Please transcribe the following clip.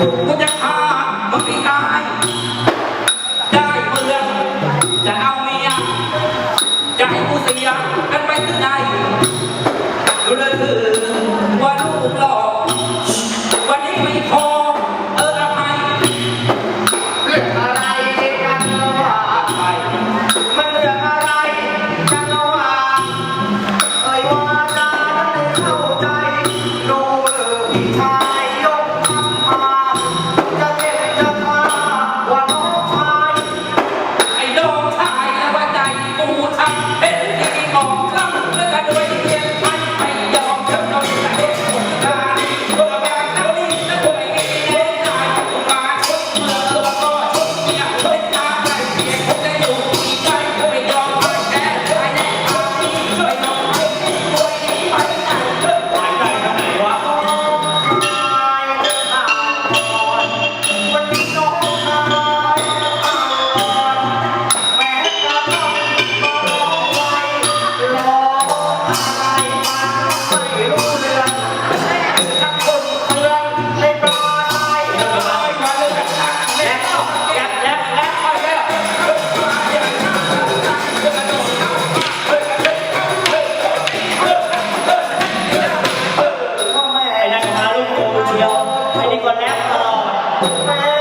กูจะฆ่ามึงให้ตาย ได้เมืองจะเอาเมีย จะให้กูเสียกันไปที่ไหนเลยฮือว่าลูกหลอกวันนี้ไม่พอ นแรปตลอด